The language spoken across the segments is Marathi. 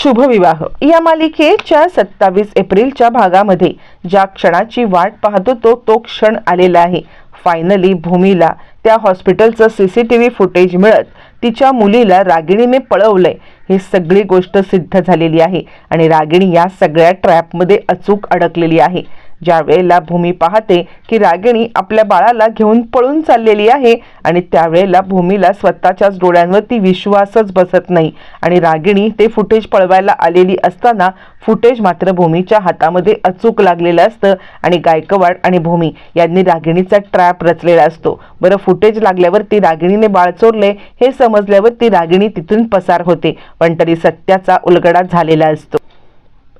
शुभविवाह. या मालिकेच्या सत्तावीस एप्रिलच्या भागामध्ये ज्या क्षणाची वाट पाहत होतो तो क्षण आलेला आहे. फायनली भूमीला त्या हॉस्पिटलचं C C T V footage मिळत तिच्या मुलीला रागिणीने पळवलंय. ही सगळी गोष्ट सिद्ध झालेली आहे आणि रागिणी या सगळ्या ट्रॅपमध्ये अचूक अडकलेली आहे. ज्या वेळेला भूमी पाहते की रागिणी आपल्या बाळाला घेऊन पळून चाललेली आहे आणि त्यावेळेला भूमीला स्वतःच्याच डोळ्यांवरती विश्वासच बसत नाही आणि रागिणी ते फुटेज पळवायला आलेली असताना फुटेज मात्र भूमीच्या हातामध्ये अचूक लागलेलं असतं आणि गायकवाड आणि भूमी यांनी रागिणीचा ट्रॅप रचलेला असतो. बरं फुटेज लागल्यावरती रागिणीने बाळ चोरले हे समजल्यावरती रागिणी तिथून पसार होते पण तरी सत्याचा उलगडा झालेला असतो.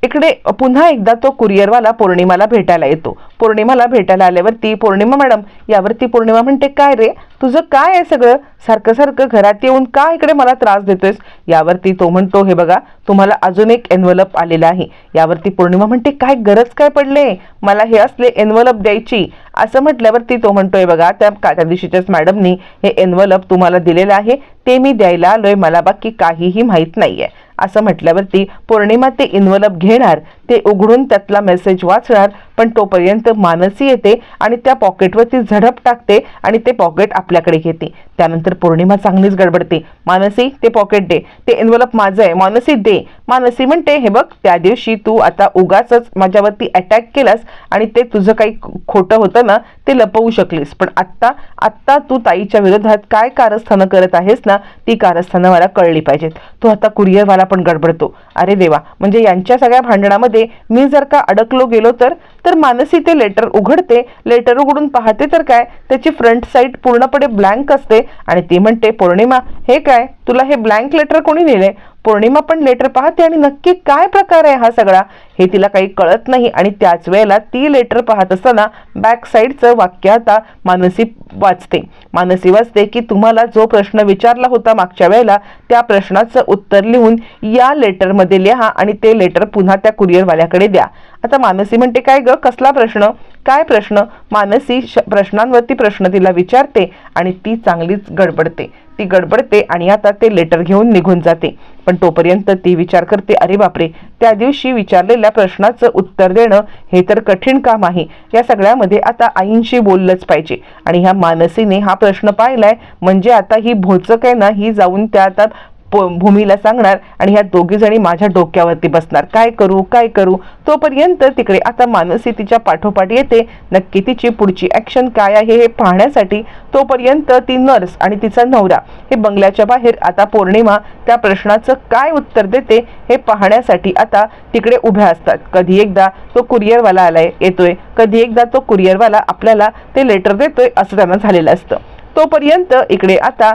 इकडे पुन्हा एकदा तो कुरिअरवाला पौर्णिमाला भेटायला येतो. पौर्णिमाला भेटायला आल्यावरती पौर्णिमा मॅडम यावरती पौर्णिमा म्हणते काय रे? तुझं काय आहे सगळं? सारखं सारखं घरात येऊन का इकडे मला त्रास देतोयस? यावरती तो म्हणतो हे बघा तुम्हाला अजून एक एनव्हलप आलेला आहे. यावरती पौर्णिमा म्हणते काय गरज काय पडले? मला हे असले एनव्हलप द्यायची. असं म्हटल्यावरती तो म्हणतोय बघा त्या त्या दिवशीच्याच मॅडमनी हे एनवलप तुम्हाला दिलेलं आहे ते मी द्यायला आलोय मला बाकी काहीही माहीत नाहीये. असं म्हटल्यावरती पौर्णिमा ते इन्व्हलप घेणार ते उघडून त्यातला मेसेज वाचणार पण तोपर्यंत मानसी येते आणि त्या पॉकेटवरती झडप टाकते आणि ते पॉकेट आपल्याकडे घेते. त्यानंतर पौर्णिमा चांगलीच गडबडते. मानसी ते पॉकेट दे. ते एन्व्हलप माझं आहे. मानसी दे. मानसी म्हणते हे बघ त्या दिवशी तू आता उगाच माझ्यावरती अटॅक केलास आणि ते तुझं काही खोटं होतं ना ते लपवू शकलीस. पण आत्ता आत्ता तू ताईच्या विरोधात काय कारस्थानं करत आहेस ना ती कारस्थानं मला कळली पाहिजेत. तो आता कुरिअरवाला पण गडबडतो. अरे देवा म्हणजे यांच्या सगळ्या भांडणामध्ये मी जर का अडकलो गेलो तर? तर मानसी ते लेटर उघडते. लेटर उघडून पाहते तर काय? त्याची फ्रंट साईड पूर्णपणे ब्लँक असते. आणि ती म्हणते पौर्णिमा हे काय? तुला हे ब्लँक लेटर कोणी लिहिलंय पौर्णिमा पण लेटर पाहते आणि नक्की काय प्रकार आहे हा सगळा? हे तिला काही कळत नाही आणि त्याच वेळेला ती लेटर पाहत असताना बॅक साईडचं वाक्य आता मानसी वाचते. मानसी वाचते की तुम्हाला जो प्रश्न विचारला होता मागच्या वेळेला त्या प्रश्नाचं उत्तर लिहून या लेटरमध्ये लिहा आणि ते लेटर पुन्हा त्या कुरिअरवाल्याकडे द्या. आता मानसी म्हणते काय ग? कसला प्रश्न? काय प्रश्न? मानसी श प्रश्नांवरती प्रश्न तिला विचारते आणि ती चांगलीच गडबडते. ती गडबडते आणि आता ते लेटर घेऊन निघून जाते. पण तोपर्यंत ती विचार करते अरे बापरे! त्या दिवशी विचारलेल्या प्रश्नाचं उत्तर देणं हे तर कठीण काम आहे. या सगळ्यामध्ये आता आईंशी बोललंच पाहिजे. आणि ह्या मानसीने हा प्रश्न पाहिलाय म्हणजे आता ही भोचक आहे ना ही जाऊन त्या आता भूमीला सांगणार आणि ह्या दोघी जणी माझ्या डोक्यावरती बसणार. काय करू काय करू? तोपर्यंत तिकडे आता मानसी तिच्या पाठोपाठ येते. नक्की तिची पुढची ॲक्शन काय आहे हे पाहण्यासाठी तोपर्यंत ती नर्स आणि तिचा नवरा. हे बंगल्याच्या बाहेर आता पौर्णिमा त्या प्रश्नाचं काय उत्तर देते हे पाहण्यासाठी आता तिकडे उभ्या असतात. कधी एकदा तो कुरिअरवाला आलाय येतोय. कधी एकदा तो कुरिअरवाला आपल्याला ते लेटर देतोय असं त्यांना झालेलं असतं. तोपर्यंत इकडे आता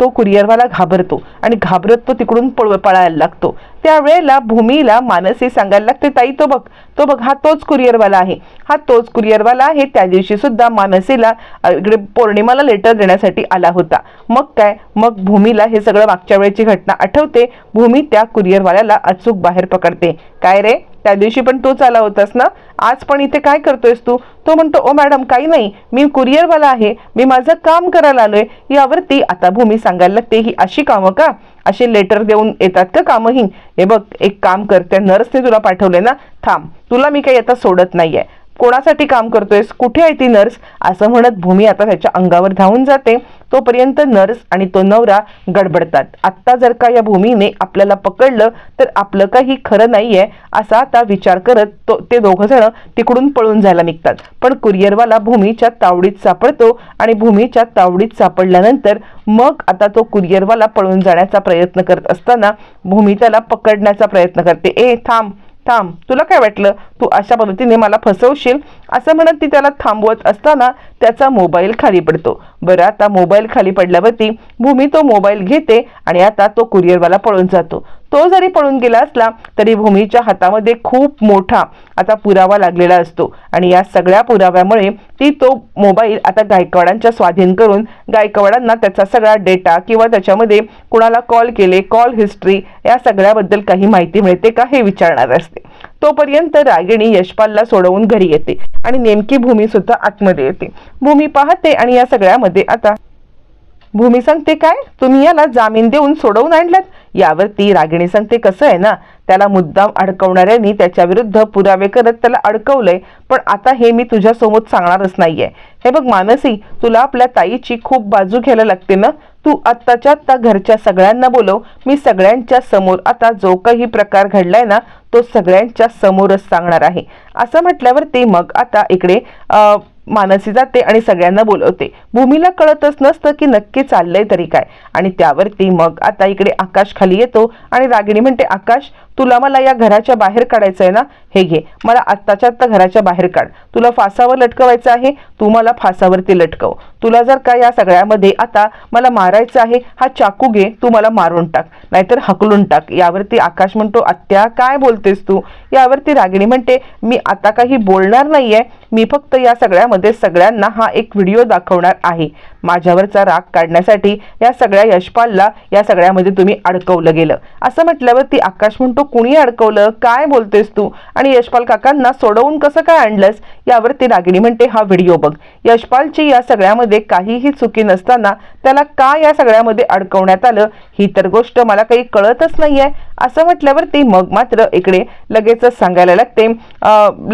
तो कुरिअरवाला घाबरतो आणि घाबरत तो तिकडून पळ पळायला लागतो. त्यावेळेला भूमीला मानसी सांगायला लागते ताई तो बघ तो बघ हा तोच कुरिअरवाला आहे. हा तोच कुरिअरवाला आहे. त्या दिवशी सुद्धा मानसीला इकडे पौर्णिमाला लेटर देण्यासाठी आला होता. मग काय? मग भूमीला हे सगळं मागच्या वेळेची घटना आठवते. भूमी त्या कुरिअरवाल्याला अचूक बाहेर पकडते. काय रे? त्या दिवशी पण तूच आला होतास ना? आज पण इथे काय करतोयस तू? तो म्हणतो ओ मॅडम काही नाही. मी कुरिअरवाला आहे. मी माझं काम करायला आलोय. यावरती आता भूमी सांगायला लागते ही अशी कामं का? असे लेटर देऊन येतात का कामं ही हे बघ एक काम कर. त्या नर्सने तुला पाठवले ना? थांब. तुला मी काही आता सोडत नाहीये. कोणासाठी काम करतोयस? कुठे आहे ती नर्स? असं म्हणत भूमी आता त्याच्या अंगावर धावून जाते. तोपर्यंत नर्स आणि तो नवरा गडबडतात. आत्ता जर का या भूमीने आपल्याला पकडलं तर आपलं काही खरं नाहीये असा आता विचार करत तो ते दोघं जण तिकडून पळून जायला निघतात. पण कुरिअरवाला भूमीच्या तावडीत सापडतो आणि भूमीच्या तावडीत सापडल्यानंतर मग आता तो कुरिअरवाला पळून जाण्याचा प्रयत्न करत असताना भूमी त्याला पकडण्याचा प्रयत्न करते. ए थांब थांब तुला काय वाटलं? तू अशा पद्धतीने मला फसवशील? असं म्हणत ती त्याला थांबवत असताना त्याचा मोबाईल खाली पडतो. बरं आता मोबाईल खाली पडल्यावरती भूमी तो मोबाईल घेते आणि आता तो कुरिअरवाला पळून जातो. तो जरी पळून गेला असला तरी भूमीच्या हातामध्ये खूप मोठा आता पुरावा लागलेला असतो. आणि या सगळ्या पुराव्यामुळे ती तो मोबाईल आता गायकवाडांच्या स्वाधीन करून गायकवाडांना त्याचा सगळा डेटा किंवा त्याच्यामध्ये कुणाला कॉल केले कॉल हिस्ट्री या सगळ्याबद्दल काही माहिती मिळते का हे विचारणार असते. तोपर्यंत रागिणी यशपालला सोडवून घरी येते आणि नेमकी भूमी सुद्धा आतमध्ये येते. भूमी पाहते आणि या सगळ्यामध्ये आता भूमी सांगते काय? तुम्ही याला जामीन देऊन सोडवून आणलात? यावरती रागिणी सांगते कसं आहे ना? त्याला मुद्दाम अडकवणाऱ्यांनी त्याच्या विरुद्ध पुरावे करत त्याला अडकवलंय. पण आता हे मी तुझ्या समोर सांगणारच नाहीये. हे बघ मानसी तुला आपल्या ताईची खूप बाजू घ्यायला लागते ना? तू आत्ताच्या आत्ता घरच्या सगळ्यांना बोलव. मी सगळ्यांच्या समोर आता जो काही प्रकार घडलाय ना तो सगळ्यांच्या समोरच सांगणार आहे. असं म्हटल्यावरती मग आता इकडे मानसी जाते आणि सगळ्यांना बोलवते. भूमीला कळतच नसतं की नक्की चाललंय तरी काय. आणि त्यावरती मग आता इकडे आकाश खाली येतो आणि रागिणी म्हणते आकाश तुला मला या घराच्या बाहेर काढायचं आहे ना? हे घे. मला आत्ताच्या आत्ता घराच्या बाहेर काढ. तुला फासावर लटकवायचं आहे? तू मला फासावरती लटकव. तुला जर का या सगळ्यामध्ये आता मला मारायचं आहे हा चाकू घे. तू मला मारून टाक. नाहीतर हकलून टाक. यावरती आकाश म्हणतो आत्या काय बोलतेस तू? यावरती रागिणी म्हणते मी आता काही बोलणार नाहीये. मी फक्त या सगळ्यामध्ये सगळ्यांना हा एक व्हिडिओ दाखवणार आहे. माझ्यावरचा राग काढण्यासाठी या सगळ्या यशपालला या सगळ्यामध्ये तुम्ही अडकवलं गेलं. असं म्हटल्यावर ती आकाश म्हणतो कुणी अडकवलं? काय बोलतेस तू? आणि यशपाल काकांना सोडवून कसं काय आणलंस? यावरती रागिणी म्हणते हा व्हिडिओ बघ. यशपालची या सगळ्यामध्ये काहीही चुकी नसताना त्याला का या सगळ्यामध्ये अडकवण्यात आलं ही तर गोष्ट मला काही कळतच नाहीये. असं म्हटल्यावर ती मग मात्र इकडे लगेचच सांगायला लागते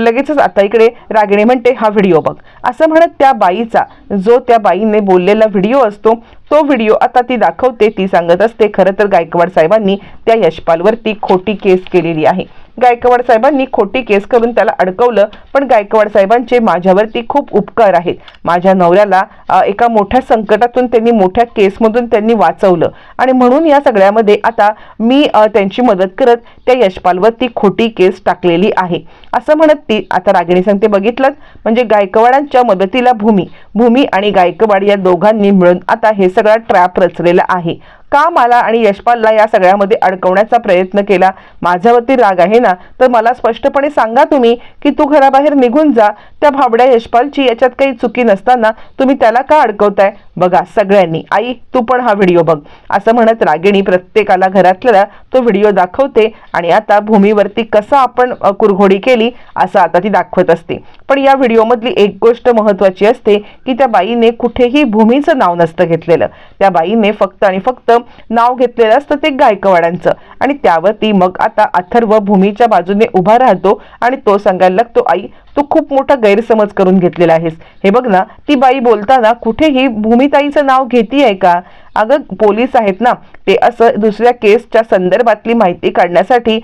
लगेचच आता इकडे रागिणी म्हणते हा व्हिडिओ बघ. असं म्हणत त्या बाईचा जो त्या बाईने बोल बोललेला व्हिडिओ असतो तो व्हिडिओ आता ती दाखवते ती सांगत असते खरं तर गायकवाड साहेबांनी त्या यशपालवरती खोटी केस केलेली आहे. गायकवाड साहेबांनी खोटी केस करून त्याला अडकवलं पण गायकवाड साहेबांचे माझ्यावरती खूप उपकार आहेत. माझ्या नवऱ्याला एका मोठ्या संकटातून त्यांनी मोठ्या केसमधून त्यांनी वाचवलं. आणि म्हणून या सगळ्यामध्ये आता मी त्यांची मदत करत त्या यशपालवरती खोटी केस टाकलेली आहे. असं म्हणत ती आता रागिणी सांगते बघितलं म्हणजे गायकवाडांच्या मदतीला भूमी भूमी आणि गायकवाड या दोघांनी मिळून आता हे सगळं ट्रॅप रचलेला आहे. का मला आणि यशपालला या सगळ्यामध्ये अडकवण्याचा प्रयत्न केला? माझ्यावरती राग आहे ना? तर मला स्पष्टपणे सांगा तुम्ही की तू घराबाहेर निघून जा. त्या भाबड्या यशपालची याच्यात काही चुकी नसताना तुम्ही त्याला का अडकवताय? बघा सगळ्यांनी. आई तू पण हा व्हिडिओ बघ. असं म्हणत रागिणी प्रत्येकाला घरातल्याला तो व्हिडिओ दाखवते आणि आता भूमीवरती कसं आपण कुरघोडी केली असं आता ती दाखवत असते. पण या व्हिडिओमधली एक गोष्ट महत्वाची असते की त्या बाईने कुठेही भूमीचं नाव नसतं घेतलेलं. त्या बाईने फक्त आणि फक्त नाव घेतलेलं असतं ते गायकवाडांचं. आणि त्यावरती मग आता अथर्व भूमीच्या बाजूने उभा राहतो आणि तो सांगायला लागतो आई तू खूप मोठा गैरसमज करून घेतलेला आहेस. हे बघ ना ती बाई बोलताना कुठेही भूमिताईचं नाव घेतीये का? अगं पोलीस आहेत ना ते असं दुसऱ्या केसच्या संदर्भातली माहिती काढण्यासाठी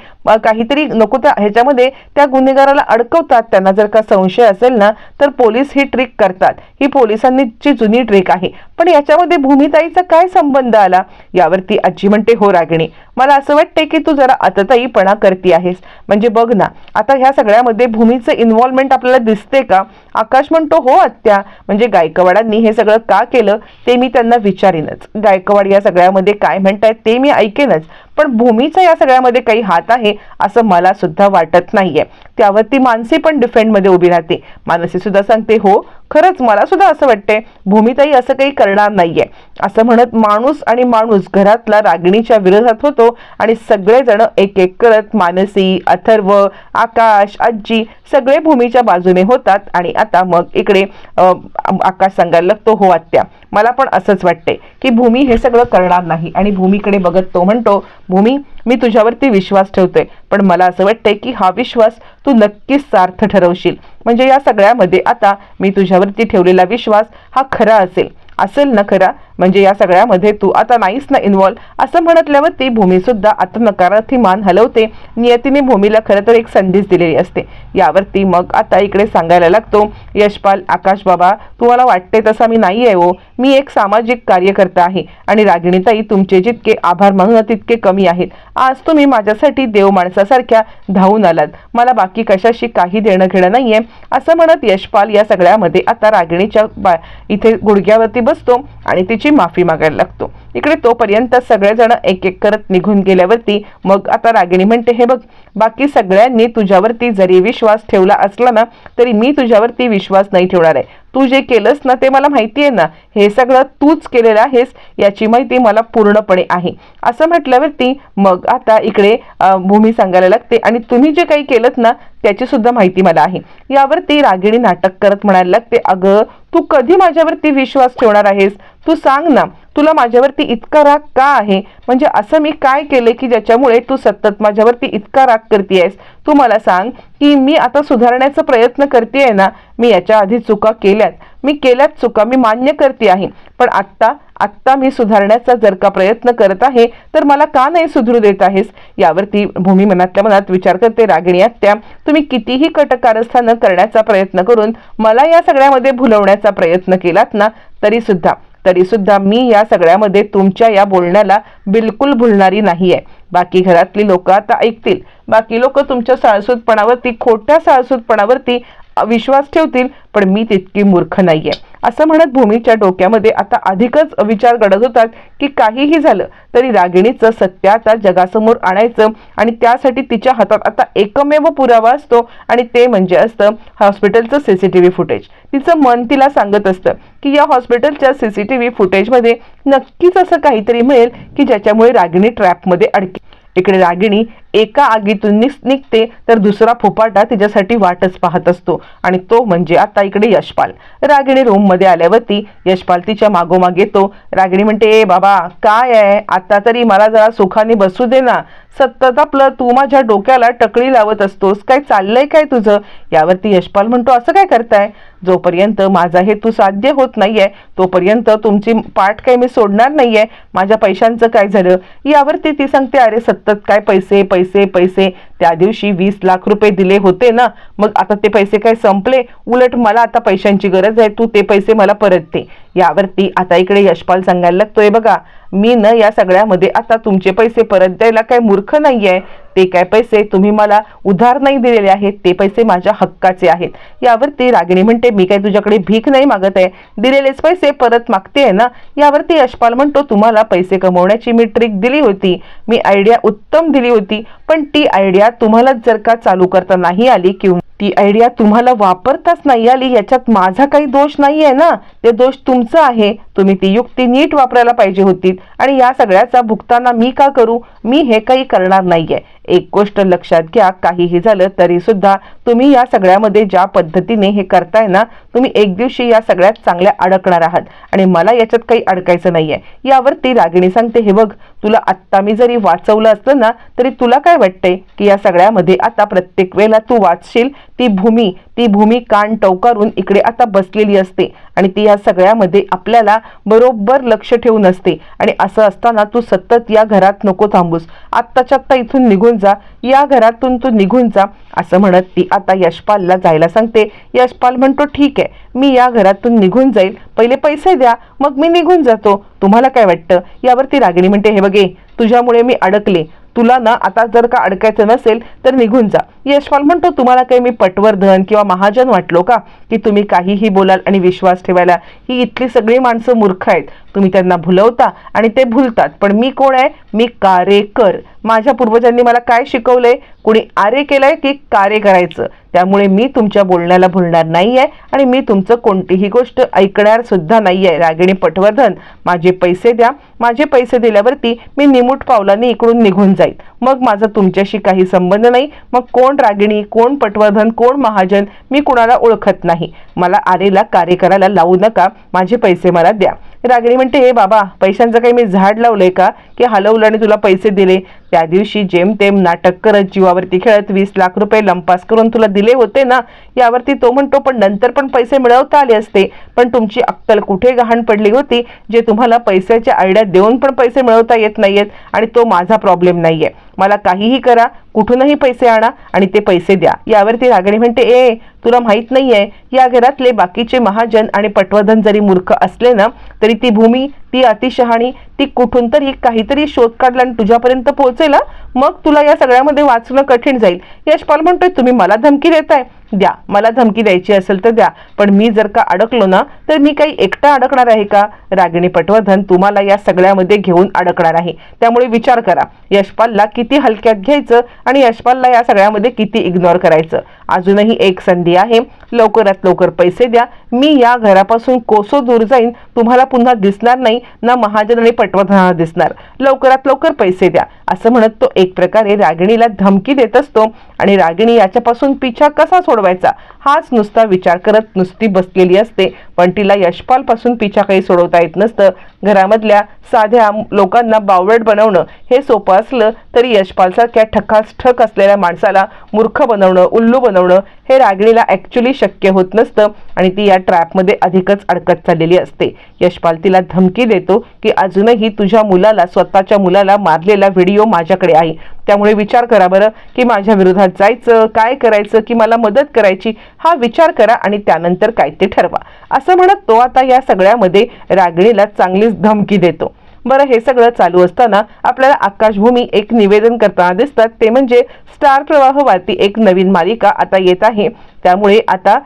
काहीतरी नको त्या ह्याच्यामध्ये त्या गुन्हेगाराला अडकवतात. त्यांना जर का संशय असेल ना तर पोलीस ही ट्रिक करतात. ही पोलिसांची जुनी ट्रिक आहे. पण याच्यामध्ये भूमिताईचा काय संबंध आला? यावरती आजी म्हणते हो रागिणी मला असं वाटते की तू जरा आतताईपणा करती आहेस. म्हणजे बघ ना आता ह्या सगळ्यामध्ये भूमीचं इन्व्हॉल्वमेंट आपल्याला दिसते का? आकाश म्हणतो हो आत्या. म्हणजे गायकवाडांनी हे सगळं का केलं ते मी त्यांना विचारीनच. गायकवाड या सगळ्यामध्ये काय म्हणतायत ते मी ऐकेनच. पण भूमीचा या सगळ्यामध्ये काही हात आहे असं मला सुद्धा वाटत नाहीये. त्यावर ती मानसी पण डिफेंडमध्ये उभी राहते. मानसी सुद्धा सांगते हो खरंच मला सुद्धा असं वाटतंय भूमिताई असं काही करणार नाहीये. असं म्हणत माणूस आणि माणूस घरातला रागिणीच्या विरोधात होतो आणि सगळेजण एक एक करत मानसी अथर्व आकाश आजी सगळे भूमीच्या बाजूने होतात आणि आता मग इकडे आकाश सांगायला लागतो हो आत्या मला पण असंच वाटतंय की भूमी हे सगळं करणार नाही. आणि भूमीकडे बघत तो म्हणतो भूमी मी तुझ्यावरती विश्वास ठेवतोय. पण मला असं वाटतंय की हा विश्वास तू नक्कीच सार्थ ठरवशील. म्हणजे या सगळ्यामध्ये आता मी तुझ्यावरती ठेवलेला विश्वास हा खरा असेल. असेल ना खरा? म्हणजे या सगळ्यामध्ये तू आता नाहीस ना इन्व्हॉल्व असं म्हणतल्यावर ती भूमी सुद्धा आता नकारार्थी मान हलवते. नियतीने भूमीला खरं तर एक संधीच दिलेली असते. यावरती मग आता इकडे सांगायला लागतो यशपाल आकाश बाबा तुम्हाला वाटते तसा मी नाही आहे ओ मी एक सामाजिक कार्यकर्ता आहे आणि रागिणीताई तुमचे जितके आभार म्हणून तितके कमी आहेत. आज तुम्ही माझ्यासाठी देव माणसासारख्या धावून आलात. मला बाकी कशाशी काही देणं घेणं नाहीये. असं म्हणत यशपाल या सगळ्यामध्ये आता रागिणीच्या बा इथे गुडघ्यावरती बसतो आणि तिची माफी मागायला लागतो. इकडे तोपर्यंत सगळेजण एक एक करत निघून गेल्यावरती मग आता रागिणी म्हणते हे बघ बाकी सगळ्यांनी तुझ्यावरती जरी विश्वास ठेवला असला ना तरी मी तुझ्यावरती विश्वास नाही ठेवणार आहे. तू जे केलंस ना ते मला माहिती आहे ना. हे सगळं तूच केलेलं आहेस याची माहिती मला पूर्णपणे आहे. असं म्हटल्यावरती मग आता इकडे भूमी सांगायला लागते आणि तुम्ही जे काही केलं ना त्याची सुद्धा माहिती मला आहे. यावरती रागिणी नाटक करत म्हणायला लागते अगं तू कधी माझ्यावरती विश्वास ठेवणार आहेस? तू सांग ना तुला माझ्यावरती इतका राग का आहे? म्हणजे असं मी काय केले की ज्याच्यामुळे तू सतत माझ्यावरती इतका राग करतेयस? तू मला सांग की मी आता सुधारण्याचा प्रयत्न करतेय ना मी याच्या आधी चुका केल्यात. मी केल्यात चुका मी मान्य करते आहे. पण आत्ता आत्ता मी सुधारण्याचा जर का प्रयत्न करत आहे तर मला का नाही सुधरू देत आहेस? यावरती भूमी मनातल्या मनात विचार करते रागिणी आत्या. तुम्ही कितीही कटकारस्थानं करण्याचा प्रयत्न करून मला या सगळ्यामध्ये भुलवण्याचा प्रयत्न केलात ना तरी सुद्धा तरी सुद्धा मी या सगळ्यामध्ये तुमच्या या बोलण्याला बिलकुल भुलणारी नाही आहे बाकी घरातली लोक आता ऐकतील. बाकी लोक तुमच्या साळसूतपणावरती खोट्या साळसूतपणावरती विश्वास ठेवतील पण मी तितकी मूर्ख नाहीये. असं म्हणत भूमीच्या डोक्यामध्ये आता अधिकच विचार घडत होतात की काहीही झालं तरी रागिणीचं सत्य आता जगासमोर आणायचं आणि त्यासाठी तिच्या हातात आता एकमेव पुरावा असतो आणि ते म्हणजे असतं हॉस्पिटलचं सीसीटीव्ही फुटेज. तिचं मन तिला सांगत असतं की या हॉस्पिटलच्या सीसीटीव्ही फुटेजमध्ये नक्कीच असं काहीतरी मिळेल की ज्याच्यामुळे रागिणी ट्रॅपमध्ये अडके. इकडे रागिणी एका आगीतून निस निघते तर दुसरा फुपाटा तिच्यासाठी वाटच पाहत असतो. आणि तो म्हणजे आता इकडे यशपाल. रागिणी रूममध्ये आल्यावरती यशपाल तिच्या मागोमाग येतो. रागिणी म्हणते "ए बाबा काय आहे? आता तरी मला जरा सुखाने बसू दे ना. सतत आपलं तू माझ्या डोक्याला टकळी लावत असतोस. काय चाललंय काय तुझं? यावरती यशपाल म्हणतो असं काय करताय? जोपर्यंत माझा हेतू साध्य होत नाहीये तोपर्यंत तुमची पाठ काही मी सोडणार नाहीये. माझ्या पैशांचं काय झालं? यावरती ती सांगते अरे सतत काय पैसे पैसे पैसे त्या दिवशी वीस लाख रुपये दिले होते ना. मग आता ते पैसे काय संपले? उलट मला आता पैशांची गरज आहे. तू ते पैसे मला परत दे. यावरती आता इकडे यशपाल सांगायला लागतोय बघा. मी न या सगळ्यामध्ये आता तुमचे पैसे परत द्यायला काय मूर्ख नाहीये. ते काय पैसे तुम्ही मला उधार नाही दिलेले आहेत ते पैसे माझ्या हक्काचे आहेत. यावरती रागिणी म्हणते मी काय तुझ्याकडे भीक नाही मागत आहे. दिलेलेच पैसे परत मागते ना? यावरती यशपाल म्हणतो तुम्हाला पैसे कमवण्याची मी ट्रिक दिली होती. मी आयडिया उत्तम दिली होती. पण ती आयडिया तुम्हाला जर का चालू करता नाही आली किंवा ती आयडिया तुम्हाला वापरताच नाही आली याच्यात माझा काही दोष नाही आहे ना? ते दोष तुमचा आहे. तुम्ही ती युक्ती नीट वापरायला पाहिजे होती. आणि या सगळ्याचा भुगताना मी का करू? मी हे काही करणार नाहीये. एक गोष्ट लक्षात घ्या काहीही झालं तरी सुद्धा तुम्ही या सगळ्यामध्ये ज्या पद्धतीने हे करताय ना तुम्ही एक दिवशी या सगळ्यात चांगल्या अडकणार आहात. आणि मला याच्यात काही अडकायचं नाहीये. यावर ती रागिणी सांगते हे बघ तुला आत्ता मी जरी वाचवलं असलं ना तरी तुला काय वाटतंय की या सगळ्यामध्ये आता प्रत्येक वेळेला तू वाचशील? ती भूमी ती भूमी कान टवकारून इकडे आता बसलेली असते आणि ती या सगळ्यामध्ये आपल्याला बरोबर लक्ष ठेवून असते. आणि असं असताना तू सतत या घरात नको थांबूस. आत्ताच्या आत्ता इथून निघून जा. या घरातून तू निघून जा असं म्हणत ती आता यशपालला जायला सांगते. यशपाल म्हणतो ठीक आहे मी या घरातून निघून जाईल. पहिले पैसे द्या मग मी निघून जातो. तुम्हाला काय वाटतं? यावरती रागिणी म्हणते हे बघे तुझ्यामुळे मी अडकले. तुला ना आता जर का अडकायचं नसेल तर निघून जा. यशपाल म्हणतो तुम्हाला काही मी पटवर्धन किंवा महाजन वाटलो का? की तुम्ही काहीही बोलाल आणि विश्वास ठेवायला ही इथली सगळी माणसं मूर्ख आहेत. तुम्ही त्यांना भुलवता आणि ते भुलतात. पण मी कोण आहे? मी कारेकर. माझ्या पूर्वजांनी मला काय शिकवलंय? कुणी आरे केलंय की कार्य करायचं? त्यामुळे मी तुमच्या बोलण्याला भुलणार नाहीये आणि मी तुमचं कोणतीही गोष्ट ऐकणार सुद्धा नाहीये. रागिणी पटवर्धन माझे पैसे द्या. माझे पैसे दिल्यावरती मी निमूट पावलांनी इकडून निघून जाईल मग माझा तुमच्याशी काही संबंध नाही. मग कोण रागिणी कोण पटवर्धन कोण महाजन? मी कुणाला ओळखत नाही. मला आरेला कार्य करायला लावू नका. माझे पैसे मला द्या. रागिणी म्हणते हे बाबा पैशांचं काही मी झाड लावलंय का? की हलवलं आणि तुला पैसे दिले. त्या दिवशी जेमतेम नाटक करत जीवावरती खेळत वीस लाख रुपये लंपास करून तुला दिले होते ना यावरती तो म्हणतो पण नंतर पण पैसे मिळवता आले असते. पण तुमची अक्कल कुठे गहाण पडली होती जे तुम्हाला पैशाच्या आयड्या देऊन पण पैसे मिळवता येत नाहीयेत आणि तो माझा प्रॉब्लेम नाहीये. मला काहीही करा कुठूनही पैसे आणा आणि ते पैसे द्या. यावरती रागिणी म्हणते ए तुला माहीत नाहीये या घरातले बाकीचे महाजन आणि पटवर्धन जरी मूर्ख असले ना तरी ती भूमी ती अतिशहाणी ती कुठून तरी काहीतरी शोध काढला आणि तुझ्यापर्यंत पोहोचेल मग तुला या सगळ्यामध्ये वाचणं कठीण जाईल. यशपाल म्हणतोय तुम्ही मला धमकी देताय. द्या. मला धमकी द्यायची असेल तर द्या. पण मी जर का अडकलो ना तर मी काही एकटा अडकणार आहे का? रागिणी पटवर्धन तुम्हाला या सगळ्यामध्ये घेऊन अडकणार आहे. त्यामुळे विचार करा. यशपालला किती हलक्यात घ्यायचं आणि यशपालला या सगळ्यामध्ये किती इग्नोर करायचं? अजूनही एक संधी आहे. लवकरात लवकर पैसे द्या. मी या घरापासून कोसो दूर जाईन. तुम्हाला पुन्हा दिसणार नाही. ना महाजन आणि पटवर्धनाला दिसणार. लवकरात लवकर पैसे द्या. असं म्हणत तो एक प्रकारे रागिणीला धमकी देत असतो. आणि रागिणी याच्यापासून पिछा कसा सोड सोडवायचा. हाच नुसता विचार करत नुसती बसलेली असते. पण तिला यशपालपासून पिछा काही सोडवता येत नसतं. घरामधल्या साध्या लोकांना बावळट बनवणं हे सोपं असलं तरी यशपालसारख्या ठकास ठक असलेल्या माणसाला मूर्ख बनवणं उल्लू बनवणं हे रागिणीला ॲक्च्युली शक्य होत नसतं आणि ती या ट्रॅपमध्ये अधिकच अडकत चाललेली असते. यशपाल तिला धमकी देतो की अजूनही तुझ्या मुलाला स्वतःच्या मुलाला मारलेला व्हिडिओ माझ्याकडे आहे. त्यामुळे विचार करा बरं की माझ्या विरोधात जायचं काय करायचं की मला मदत करायची हा विचार करा आणि त्यानंतर काय ते ठरवा. असं म्हणत तो आता या सगळ्यामध्ये रागिणीला चांगलीच धमकी देतो. बरं हे सगळं चालू असताना आपल्याला आकाशभूमी एक निवेदन करताना दिसतात. ते म्हणजे स्टार प्रवाहवरती एक नवीन मालिका आता येत आहे. त्यामुळे आता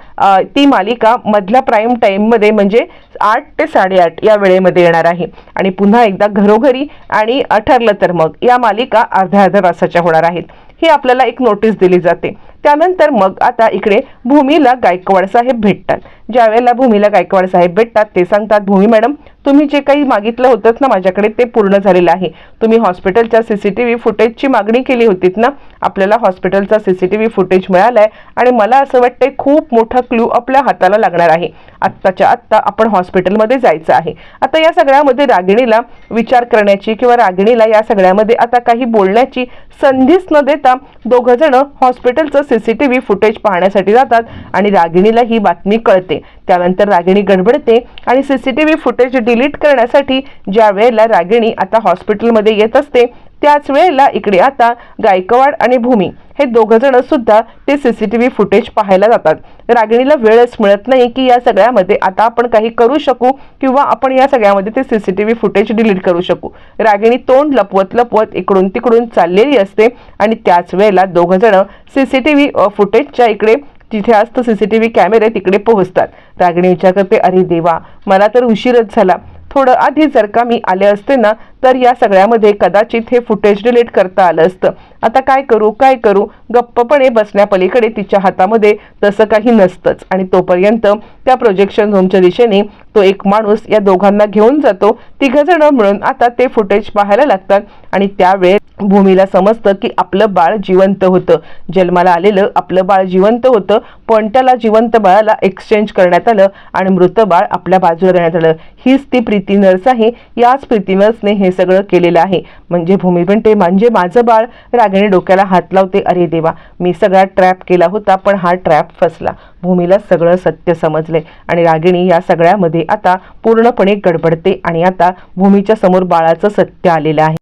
ती मालिका मधल्या प्राईम टाईममध्ये म्हणजे आठ ते साडेआठ या वेळेमध्ये येणार आहे. आणि पुन्हा एकदा घरोघरी आणि ठरलं तर मग या मालिका अर्ध्या अर्ध्या तासाच्या होणार आहेत. ही आपल्याला एक नोटीस दिली जाते. त्यानंतर मग आता इकडे भूमीला गायकवाड साहेब भेटतात. ज्या वेळेला भूमीला गायकवाड साहेब भेटतात ते सांगतात भूमी मॅडम तुम्ही जे काही मागितलं होतं ना माझ्याकडे ते पूर्ण झालेलं आहे. तुम्ही हॉस्पिटलच्या सी सी टी व्ही फुटेजची मागणी केली होतीत ना? आपल्याला हॉस्पिटलचा C C T V footage मिळालाय आणि मला असं वाटतंय खूप मोठा क्लू आपल्या हाताला लागणार आहे. आत्ताच्या आत्ता आपण हॉस्पिटलमध्ये जायचं आहे. आता या सगळ्यामध्ये रागिणीला विचार करण्याची किंवा रागिणीला या सगळ्यामध्ये आता काही बोलण्याची संधीच न देता दोघं जण हॉस्पिटलचं सीसीटीव्ही फुटेज पाहण्यासाठी जातात आणि रागिणीला ही बातमी कळते. त्यानंतर रागिणी गडबडते आणि सीसीटीव्ही फुटेज डिलीट करण्यासाठी ज्या वेळेला रागिणी आता हॉस्पिटलमध्ये येत असते त्याच वेळेला इकडे आता गायकवाड आणि भूमी हे दोघं जण सुद्धा ते सीसीटीव्ही फुटेज पाहायला जातात. रागिणीला वेळच मिळत नाही की या सगळ्यामध्ये आता आपण काही करू शकू किंवा आपण या सगळ्यामध्ये ते सीसीटीव्ही फुटेज डिलीट करू शकू. रागिणी तोंड लपवत लपवत इकडून तिकडून चाललेली असते आणि त्याच वेळेला दोघं जण सीसीटीव्ही फुटेजच्या इकडे जिथे असतं सीसीटीव्ही कॅमेरे तिकडे पोहोचतात. रागिणी विचार करते अरे देवा मला तर उशीरच झाला. थोडं आधी जर का मी आले असते ना तर या सगळ्यामध्ये कदाचित हे फुटेज डिलीट करता आलं असतं. आता काय करू काय करू? गप्पपणे बसण्यापलीकडे तिच्या हातामध्ये तसं काही नसतंच. आणि तोपर्यंत त्या प्रोजेक्शन रूमच्या दिशेने तो एक माणूस या दोघांना घेऊन जातो. तिघंजणं मिळून आता ते फुटेज पाहायला लागतात. आणि त्यावेळेस भूमीला समजतं की आपलं बाळ जिवंत होतं. जन्माला आलेलं आपलं बाळ जिवंत होतं पण त्याला जिवंत बाळाला एक्सचेंज करण्यात आलं आणि मृत बाळ आपल्या बाजूला देण्यात आलं. हीच ती प्रीती नर्स आहे याच प्रीती नर्सने हे सगळं केलेलं आहे. म्हणजे भूमी म्हणते म्हणजे माझं बाळ. रागिणी डोक्याला हात लावते अरे देवा मी सगळा ट्रॅप केला होता पण हा ट्रॅप फसला. भूमीला सगळं सत्य समजले आणि रागिणी या सगळ्यामध्ये आता पूर्णपणे गडबडते आणि आता भूमीच्या समोर बाळाचं सत्य आलेलं आहे.